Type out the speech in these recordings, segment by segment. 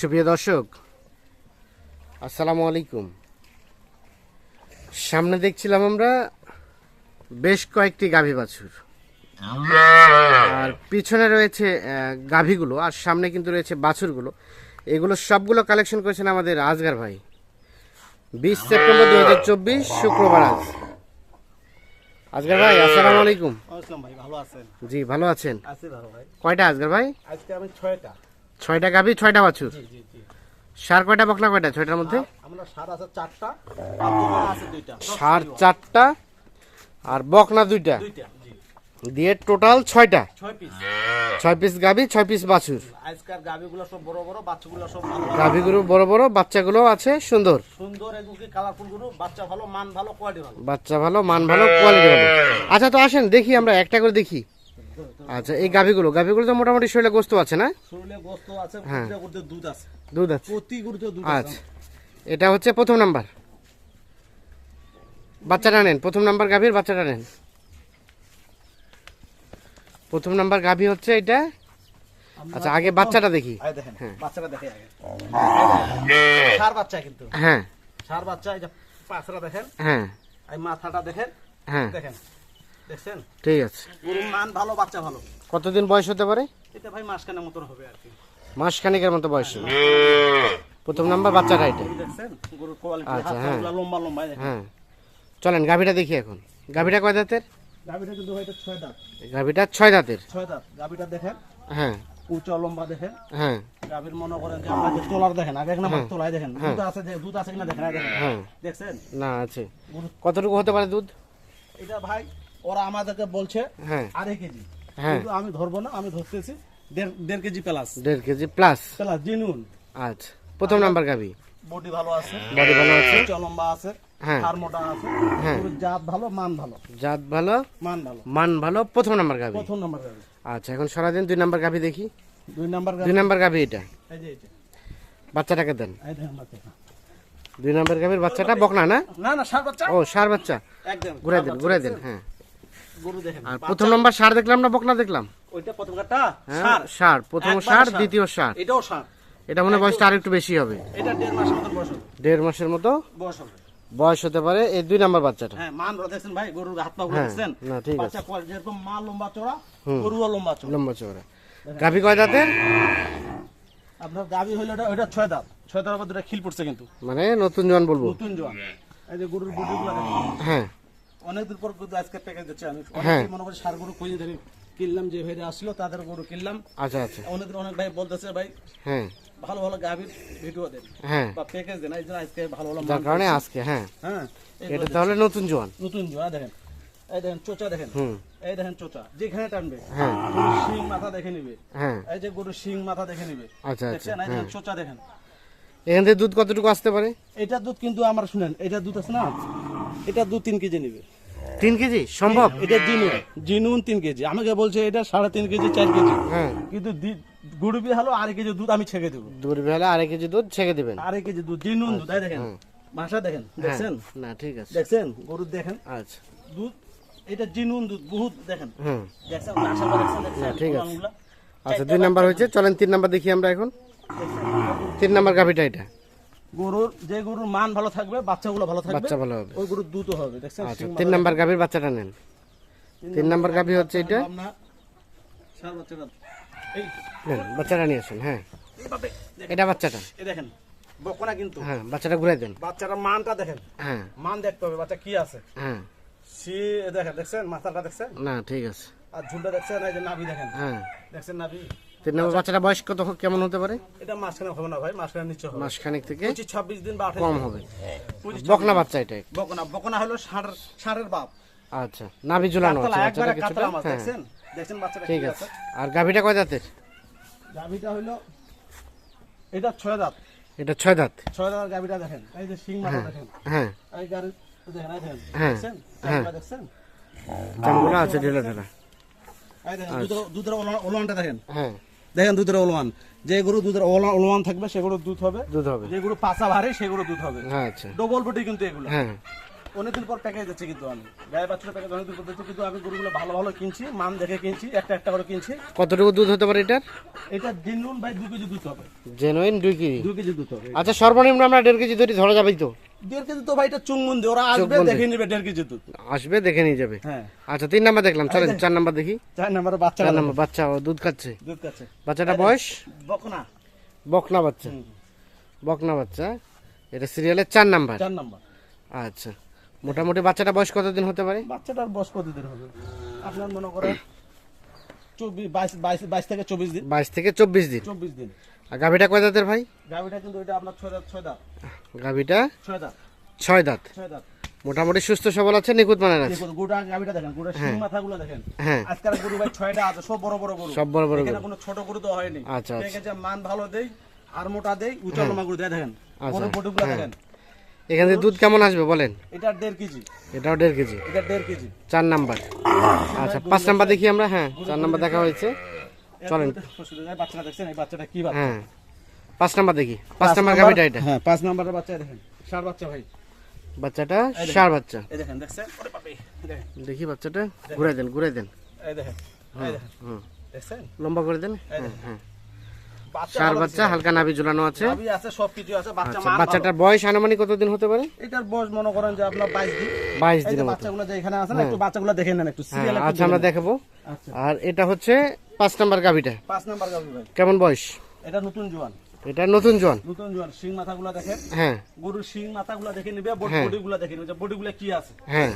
সুপ্রিয় দর্শক আসসালামু আলাইকুম। সামনে দেখছিলাম আমরা বেশ কয়েকটি গাভী বাছুর। আর পিছনে রয়েছে গাভীগুলো আর সামনে কিন্তু রয়েছে বাছুরগুলো। এগুলো সবগুলো কালেকশন করেছেন আমাদের আজগার ভাই। বিশ সেপ্টেম্বর দু হাজার চব্বিশ শুক্রবার আজ। আজগার ভাই আসসালামু আলাইকুম। ভাই ভালো আছেন? জি ভালো আছেন। কয়টা আজগার ভাই? আজকে আমি ছয়টা। ছয়টা গাভী ছয়টা বাছুর? সার কয়টা বকলা কয়টা ছয়টার মধ্যে? সার চারটা আর বকনা দুইটা। দিয়ে টোটাল ছয়টা? ছয় পিস। গাভী ছয় পিস বাছুর? আজকাল গাবিগুলো সব বড় বড় বাচ্চাগুলো সব গাভীগুলো বড় বড় বাচ্চাগুলো আছে সুন্দর? সুন্দর এগুলো কালারফুলগুলো বাচ্চা ভালো মান ভালো কোয়ালিটি ভালো। বাচ্চা ভালো মান ভালো কোয়ালিটি ভালো। আচ্ছা তো আসেন দেখি আমরা একটা করে দেখি। আচ্ছা এই গাভীগুলো গাভীগুলো তো মোটামুটি শরীরে গোস্ত আছে না? শরীরে গোস্ত আছে হ্যাঁ। দুধ আছে। দুধ আছে? প্রতি গুরুতে দুধ আচ্ছা আছে এটা হচ্ছে প্রথম নাম্বার। বাচ্চাটা নেন প্রথম নাম্বার গাভীর বাচ্চাটা নেন। প্রথম নাম্বার গাভী হচ্ছে এটা। আচ্ছা আগে বাচ্চাটা দেখি। হ্যাঁ। বাচ্চাটা দেখে আগে। সার বাচ্চা কিন্তু। হ্যাঁ। সার বাচ্চা এই যে পাঁচটা দেখেন। হ্যাঁ। এই মাথাটা দেখেন। হ্যাঁ। দেখেন। দেখছেন? ঠিক আছে। গরুর মান ভালো বাচ্চা ভালো। কতদিন বয়স হতে পারে? এটা ভাই মাসখানের মতন হবে আর কি। মাস খানিকের মতো বয়স হবে। প্রথম নাম্বার বাচ্চাটা এটা এই দেখছেন? গরুর কোয়ালিটি আচ্ছা, হ্যাঁ। লম্বা লম্বা হ্যাঁ। চলেন গাভীটা দেখি এখন। গাভীটা কয় দাঁতের? গাবিটা কিন্তু ভাই এটা ছয় দাঁত। গাভীটা ছয় দাঁতের। ছয় দাঁত। গাবিটা দেখেন। হ্যাঁ। উঁচা লম্বা দেখেন। হ্যাঁ। গাভীর মনে করেন যে আমরা যে তোলার দেখেন আগে এক নাম্বার তোলায় দেখেন। হ্যাঁ। দুধ আছে যে দুধ আছে কিনা দেখেন দেখেন। হ্যাঁ। দেখছেন? না আছে। কতটুকু হতে পারে দুধ? এটা ভাই ওরা আমাদেরকে বলছে হ্যাঁ। আড়াই কেজি। হ্যাঁ। কিন্তু আমি ধরবো না আমি ধরতেছি দেড় কেজি প্লাস দেড় কেজি প্লাস প্লাস জিনুন আচ্ছা। প্রথম নাম্বার গাভী বডি ভালো আছে। বডি ভালো আছে? উঁচা লম্বা আছে। হ্যাঁ। আর মোটা আছে। জাত ভালো মান ভালো। জাত ভালো মান ভালো। মান ভালো প্রথম নাম্বার গাভী প্রথম নাম্বার গাবি। আচ্ছা এখন সারাদিন দুই নাম্বার দেখি। দুই নাম্বার দুই নাম্বার এটা? এই যে এই বাচ্চাটাকে দেন। এই বাচ্চাটা। দুই নাম্বার বাচ্চাটা বকনা না? না না সার বাচ্চা। ও সার বাচ্চা। একদম। ঘুরে দেন ঘুরে দেন হ্যাঁ। আর প্রথম নাম্বার সার দেখলাম না বকনা দেখলাম? ওইটা প্রথম কাটা হ্যাঁ সার। সার প্রথম সার। দ্বিতীয় সার। এটাও সার। এটা মনে বয়সটা আর একটু বেশি হবে। এটা দেড় মাসের মতন বয়স দেড় মাসের মতো? বয়স হবে। বয়স হতে পারে এই দুই নাম্বার বাচ্চাটা। হ্যাঁ মান দেখছেন ভাই গরুর হাত পা হ্যাঁ, দেখছেন না, ঠিক আছে। বাচ্চা কোয়ালিটি মা লম্বা চড়া। গরুও লম্বা চড়া লম্বা গাভী কয় দাঁতের? আপনার গাবি হইল ওটা ওটা ছয় দাঁত। ছয় দাঁত দুটা খিল পড়ছে কিন্তু। মানে নতুন জোয়ান বলব। নতুন জোয়ান। এই যে গরুরগুলো অনেকদিন পর কিন্তু আজকে প্যাকেজ আমি হ্যাঁ। মনে করি সার গরু ধরে কিনলাম যে ভাইরা আসলো তাদের গরু কিনলাম। আচ্ছা আচ্ছা। অনেকদিন অনেক ভাই বলতেছে ভাই হ্যাঁ। ভালো ভালো গাভির ভিডিও দেন হ্যাঁ। বা প্যাকেজ দেন। এই জন্য আজকে ভালো ভালো যার কারণে আজকে হ্যাঁ। হ্যাঁ। এটা তাহলে নতুন জোয়ান। নতুন জোড়া দেখেন। এই দেখেন চোচা দেখেন। হুম। এই দেখেন চোচা যেখানে টানবে। হ্যাঁ। শিং মাথা দেখে নিবে। হ্যাঁ। এই যে গরুর শিং মাথা দেখে নিবে। আচ্ছা আচ্ছা। দেখছেন? এই দেখেন চোচা দেখেন। এখান থেকে দুধ কতটুকু আসতে পারে? এটা দুধ কিন্তু আমার শুনেন এটা দুধ আছে না? এটা দু তিন কেজি নিবে। তিন কেজি? সম্ভব? এটা জিনুন। জিনুন তিন কেজি। আমাকে বলছে এটা সাড়ে তিন কেজি চার কেজি। হ্যাঁ। কিন্তু বিয়ে হলো আড়াই কেজি দুধ আমি ছেঁকে দেবো। দুধ বেলা আড়াই কেজি দুধ ছেঁকে দিবেন। আড়াই কেজি দুধ জিনুন দুধ। দেখেন ভাষা দেখেন হ্যাঁ। দেখছেন? না ঠিক আছে। দেখছেন? গরুর দেখেন। আচ্ছা। দুধ এটা জিনুন দুধ বহুত দেখেন। হুম দেখছেন? না, ঠিক আছে। আচ্ছা দুই নাম্বার হয়েছে চলেন তিন নাম্বার দেখি আমরা এখন। তিন নাম্বার গাভিটা এটা। গরুর যে গরুর মান ভালো থাকবে বাচ্চাগুলো ভালো থাকবে বাচ্চা ভালো হবে। ওই গরুর দুধ হবে। দেখছেন আচ্ছা তিন নাম্বার গাভির বাচ্চাটা নেন। তিন নাম্বার গাভি হচ্ছে এটা? আমরা বাচ্চাটা। এই বাচ্চাটা নিয়ে আসেন হ্যাঁ। এটা বাচ্চাটা। এই দেখেন বকনা কিন্তু। হ্যাঁ বাচ্চাটা ঘুরে দেন। বাচ্চাটার মানটা দেখেন। হ্যাঁ। মান দেখতে হবে বাচ্চা কি আছে। হ্যাঁ। সি দেখেন দেখছেন মাথাটা দেখছেন? না ঠিক আছে। আর ঝুলটা দেখছেন এই যে নাভি দেখেন। হ্যাঁ। দেখছেন নাভি? তিন নম্বর বাচ্চাটা বয়স কত কেমন হতে পারে? এটা মাঝখানে হবে না ভাই মাঝখানে নিচে হবে। মাসখানেক থেকে পঁচিশ ছাব্বিশ দিন বা কম হবে। বকনা বাচ্চা এটা। বকনা বকনা হলো ষাঁড় ষাঁড়ের বাপ। আচ্ছা নাভি ঝুলানো আছে বাচ্চাটা কিছুটা? কাতলা মাছ হ্যাঁ। দেখছেন? দেখছেন বাচ্চাটা ঠিক আছে। আর গাভিটা কয় দাঁতের? গাভিটা হইল এটা ছয় দাঁত। এটা ছয় দাঁত। ছয় দাঁত গাভিটা দেখেন। এই যে শিং মাথা দেখেন। হ্যাঁ। এই গাড়ি দেখেন এই দেখেন। হ্যাঁ, দেখছেন? হ্যাঁ। চামড়া আছে ঢেলা ঢেলা। এই দেখেন দুধের দুধের ওলা- ওলানটা দেখেন। হ্যাঁ। দেখেন দুধের ওলওয়ান যে গরু দুধের ওলা- ওলওয়ান থাকবে সেগুলো দুধ হবে। দুধ হবে। যে গরু পাচা ভারী সেগুলো দুধ হবে। হ্যাঁ আচ্ছা। ডবল বডি কিন্তু এগুলো। হ্যাঁ। অনেকদিন পর প্যাকেজ দিচ্ছি কিন্তু আমি। গায়ে বাচ্চার প্যাকেজ অনেকদিন পর দিচ্ছি কিন্তু আমি গরুগুলো ভালো ভালো কিনছি মান দেখে কিনছি একটা একটা করে কিনছি। কতটুকু দুধ হতে পারে এটার? এটা দিন নুন ভাই দু কেজি দুধ হবে। জেনুইন দুই কেজি? দু কেজি দুধ হবে। আচ্ছা সর্বনিম্ন আমরা দেড় কেজি ধরে ধরা যাবেই তো। দেড় কেজি তো ভাই এটা চুংমুন ওরা আসবে দেখে নিবে দেড় কেজি দুধ। আসবে দেখে নিয়ে যাবে। হ্যাঁ। আচ্ছা তিন নাম্বার দেখলাম চলেন চার নাম্বার দেখি। চার নম্বরে বাচ্চা চার নাম্বার বাচ্চা ও দুধ খাচ্ছে। দুধ কাছে বাচ্চাটা বয়স? বকনা। বকনা বাচ্চা। বকনা বাচ্চা। এটা সিরিয়ালের চার নাম্বার। চার নম্বর। আচ্ছা মোটামুটি বাচ্চাটা বয়স কতদিন হতে পারে? বাচ্চাটার বয়স কতদিন হবে? আপনার মনে করেন চব্বিশ বাইশ বাইশ বাইশ থেকে চব্বিশ দিন। বাইশ থেকে চব্বিশ দিন। চব্বিশ দিন। আর গাভিটা কয় দাঁতের ভাই? গাভিটা কিন্তু এটা আপনার ছয় দাঁত ছয় দাঁত। গাভিটা? ছয় দাঁত। ছয় দাঁত। ছয় দাঁত। মোটামুটি সুস্থ সবল আছে নিখুঁত মানের আছে? দেখুন গোটা গাভিটা দেখেন গোটা শিং মাথাগুলো দেখেন। হ্যাঁ। আজকাল গরু ভাই ছয়টা আছে সব বড় বড় গরু। সব বড় বড় এখানে কোনো ছোট গরু তো হয়নি। আচ্ছা, আচ্ছা। মান ভালো দেই আর মোটা দেই উঁচা লম্বা গরু দেয় দেখেন। আচ্ছা, বড় বডিগুলো দেখেন। এখান থেকে দুধ কেমন আসবে বলেন? এটা দেড় কেজি। এটাও দেড় কেজি। এটা দেড় কেজি। চার নাম্বার। আচ্ছা পাঁচ নাম্বার দেখি আমরা হ্যাঁ চার নাম্বার দেখা হয়েছে। চলেন। বাচ্চাটা দেখছেন? এই বাচ্চাটা কি বাচ্চা? হ্যাঁ। পাঁচ নাম্বার দেখি। পাঁচ নাম্বার এটা। হ্যাঁ পাঁচ নাম্বারের বাচ্চা দেখেন। ষাট বাচ্চা ভাই। বাচ্চাটা সার বাচ্চা। এই দেখেন দেখছেন? ওরে বাপরে দেখেন। দেখি বাচ্চাটা। ঘুরে দেন ঘুরে দেন। এই দেখেন এই দেখেন। হুম দেখছেন? লম্বা করে দেন। হ্যাঁ হ্যাঁ। সার বাচ্চা হালকা নাভি ঝুলানো আছে। গাভী আছে সব আছে। বাচ্চা আচ্ছা বাচ্চাটার বয়স আনুমানিক কতদিন হতে পারে? এটার বয়স মনে করেন যে আপনার বাইশ দিন। বাইশ এই যে দিনের বাচ্চাগুলো যে এখানে আছে না একটু বাচ্চাগুলো দেখে নেন একটু হ্যাঁ সিরিয়াল আচ্ছা আমরা দেখাবো। আচ্ছা। আর এটা হচ্ছে পাঁচ নাম্বার গাভিটা? পাঁচ নাম্বার গাভী ভাই। কেমন বয়স? এটা নতুন জোয়ান। এটা নতুন জন নতুন জোয়ান শিং মাথাগুলো দেখেন? হ্যাঁ। গরুর শিং মাথাগুলো দেখে নিবে হ্যাঁ। বডিগুলো দেখে নিবে বডিগুলো কি আছে। হ্যাঁ।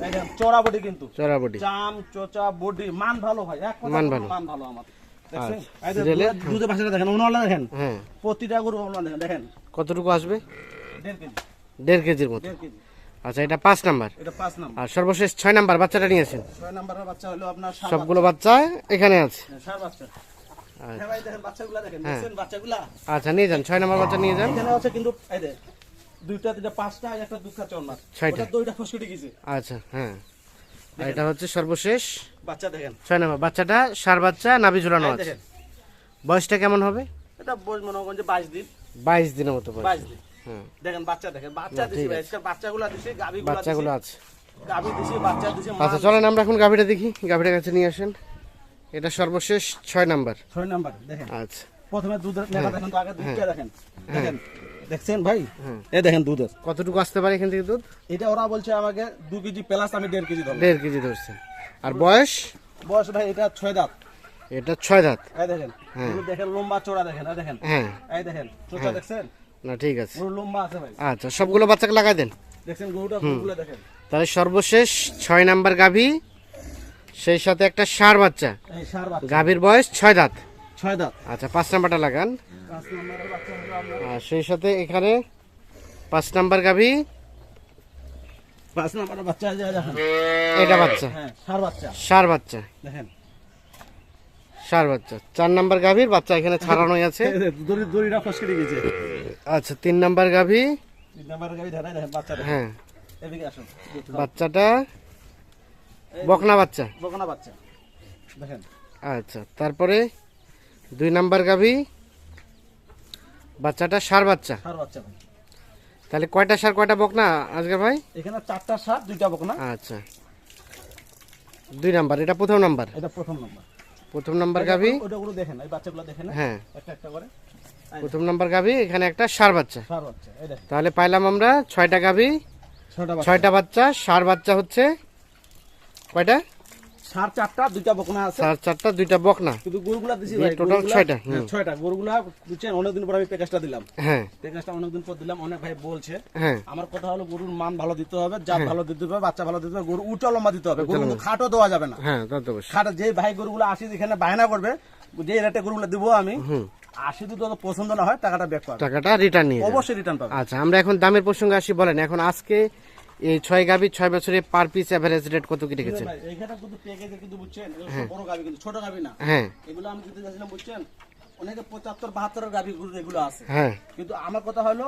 দেখেন চড়া বডি কিন্তু। চড়াবটি চাম চোচা বডি মান ভালো ভাই এক কথা মান ভালো। মান ভালো আমার দেখছেন? আচ্ছা। দুধের- বাচ্চাটা দেখেন হ্যাঁ। প্রতিটা গরু দেখেন দেখেন। কতটুকু আসবে? দেড় কেজি। দেড় কেজির মতো। দেড় কেজি। আচ্ছা এটা পাঁচ নাম্বার। এটা পাঁচ নাম্বার। আর সর্বশেষ ছয় নাম্বার বাচ্চাটা নিয়েছেন ছয় নাম্বারের বাচ্চা হলো আপনার সবগুলো বাচ্চা। এখানে আছে। সার বাচ্চা। হ্যাঁ দেখেন দেখছেন বাচ্চাগুলা? আচ্ছা নিয়ে যান ছয় নাম্বার বাচ্চা নিয়ে যান। এখানে আছে কিন্তু এই দুইটা পাঁচটা একটা দুধ খাচ্ছে ছয়টা। দুইটা ফসকুটি গেছে। আচ্ছা হ্যাঁ। এটা হচ্ছে সর্বশেষ। বাচ্চা দেখেন। ছয় নাম্বার বাচ্চাটা সার বাচ্চা নাভি ঝুলানো আছে। বয়সটা কেমন হবে? এটা বয়স মনে যে বাইশ দিন। বাইশ দিনের মতো বয়স। বাইশ দিন। হ্যাঁ দেখেন বাচ্চা দেখেন বাচ্চা দিছি ভাই। আজকাল বাচ্চাগুলা দিছি গাভিগুলা বাচ্চাগুলো আছে। গাভি দিছি বাচ্চা দিছি আচ্ছা চলেন আমরা এখন গাভিটা দেখি। গাভিটার কাছে নিয়ে আসেন। এটা সর্বশেষ ছয় নাম্বার। ছয় নাম্বার দেখেন। আচ্ছা। প্রথমে দুধের নেতা দেখেন তো আগে দুধটা দেখেন। দেখেন দেখছেন ভাই? এই দেখেন দুধের। কতটুকু আসতে পারে এখান থেকে দুধ? এটা ওরা বলছে আমাকে দু কেজি প্লাস আমি দেড় কেজি ধরবো দেড় কেজি ধরছে। আর বয়স? বয়স ভাই এটা ছয় দাঁত। এটা ছয় দাঁত। এই দেখেন দেখেন লম্বা চোড়া দেখেন এই দেখেন। হ্যাঁ। এই দেখেন চোখা দেখছেন? না ঠিক আছে। লম্বা আছে ভাই। আচ্ছা সবগুলো বাচ্চাকে লাগাই দেন। দেখছেন গরুটা গরুগুলো দেখেন। তাহলে সর্বশেষ ছয় নাম্বার গাভী সেই সাথে একটা ষাঁড় বাচ্চা। এই সার বাচ্চা। গাভীর বয়স ছয় দাঁত। ছয় দাঁত। আচ্ছা পাঁচ নাম্বারটা লাগান। পাঁচ নম্বরের বাচ্চা হলো আর সেই সাথে এখানে পাঁচ নাম্বার গাভী। পাঁচ নম্বরের বাচ্চা দেখেন। এটা বাচ্চা। হ্যাঁ সার বাচ্চা। ষাঁড় বাচ্চা। দেখেন। ষাঁড় বাচ্চা চার নাম্বার গাভীর বাচ্চা এখানে ছাড়ানোই আছে। দড়িটা ফসকে গেছে আচ্ছা তিন নাম্বার গাভী। তিন বাচ্চা হ্যাঁ। এদিকে আসুন বাচ্চাটা বকনা বাচ্চা। বকনা বাচ্চা। দেখেন। আচ্ছা তারপরে দুই নাম্বার গাভী। বাচ্চাটা সার বাচ্চা। সার বাচ্চা ভাই। তাহলে কয়টা সার কয়টা বকনা আজকে ভাই? এখানে চারটা সার দুইটা বকনা। আচ্ছা। দুই নাম্বার এটা প্রথম নাম্বার। এটা প্রথম নম্বর। প্রথম নাম্বার গাভী? ওটা গুলো দেখেন এই বাচ্চাগুলো দেখেন হ্যাঁ? একটা একটা করে। প্রথম নাম্বার গাভী এখানে একটা সার বাচ্চা। সার বাচ্চা এই দেখেন। তাহলে পাইলাম আমরা ছয়টা গাভী ছয়টা বাচ্চা। ছয়টা বাচ্চা সার বাচ্চা হচ্ছে কয়টা? সার চারটা দুইটা বকনা আছে। সার চারটা দুইটা বকনা। কিন্তু গরুগুলা দিছি ভাই গরুগুলা- ছয়টা, হ্যাঁ, ছয়টা। গরুগুলা দিচ্ছেন অনেকদিন পর আমি প্যাকেজটা দিলাম। হ্যাঁ। প্যাকেজটা অনেকদিন পর দিলাম অনেক ভাই বলছে। হ্যাঁ। আমার কথা হলো গরুর মান ভালো দিতে হবে জাত ভালো দিতে হবে বাচ্চা ভালো দিতে হবে গরু উঁচা লম্বা দিতে হবে। গরু কিন্তু দেওয়া যাবে না। হ্যাঁ খাটো যে ভাই গরুগুলো আসি এখানে বায়না করবে যে রেটে গরুগুলো দিব আমি আশি যদি পছন্দ না হয় টাকাটা ব্যাক পাবে। টাকাটা রিটার্ন নিয়ে অবশ্যই রিটার্ন পাবে। আচ্ছা আমরা এখন দামের প্রসঙ্গে আসি বলেন। এখন আজকে এই ছয় গাভী ছয় বছরে পার পিস এভারেজ রেট কত কি রেখেছেন? এইখানে কিন্তু প্যাকেজে কিন্তু বুঝছেন সব বড় গাভি কিন্তু ছোট গাভি না। হ্যাঁ। এগুলো আমি দিতে চাইছিলাম বুঝছেন? অনেকে পঁচাত্তর বাহাত্তর গাভি এগুলো আছে। হ্যাঁ। কিন্তু আমার কথা হলো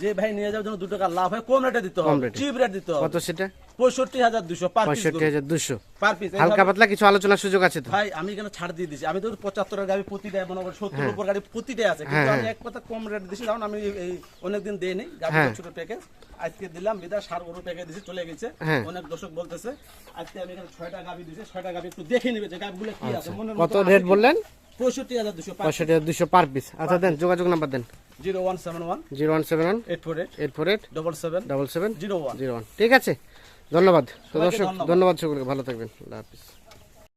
যে ভাই নিয়ে যাওয়ার জন্য দু টাকা লাভ হয় কম রেটে দিতে হবে চিপ রেট দিতে হবে। কত সেটা? পঁয়ষট্টি হাজার দুশো পঁয়ষট্টি হাজার দুশো। পার পিস হালকা পাতলা কিছু আলোচনার সুযোগ আছে তো? ভাই আমি এখানে ছাড় দিয়ে দিছি। আমি তো পঁচাত্তরের গাড়ি প্রতিটাই মনে করি সত্তর উপর গাড়ি প্রতিটাই আছে। কিন্তু হ্যাঁ, আমি এক কথা কম রেট দিছি কারণ আমি এই অনেকদিন দেইনি। গাড়ি হ্যাঁ। ছোট প্যাকেজ আজকে দিলাম বিদা সার গরু প্যাকেজ দিছি চলে গেছে। হ্যাঁ। অনেক দর্শক বলতেছে আজকে আমি এখানে ছয়টা গাবি দিছি ছয়টা গাবি একটু দেখে নিবে যে গাবিগুলো কি আছে মনের কত রেট বললেন? পঁয়ষট্টি হাজার দুশো পঁয়ষট্টি হাজার দুশো পার পিস আচ্ছা দেন যোগাযোগ নাম্বার দেন। Zero one seven one. Zero one seven one. Eight four eight. Eight four eight double seven double seven zero one. Zero one. ঠিক আছে। ধন্যবাদ। দর্শক ধন্যবাদ। ধন্যবাদ সকলকে ভালো থাকবেন। আল্লাহ হাফিজ।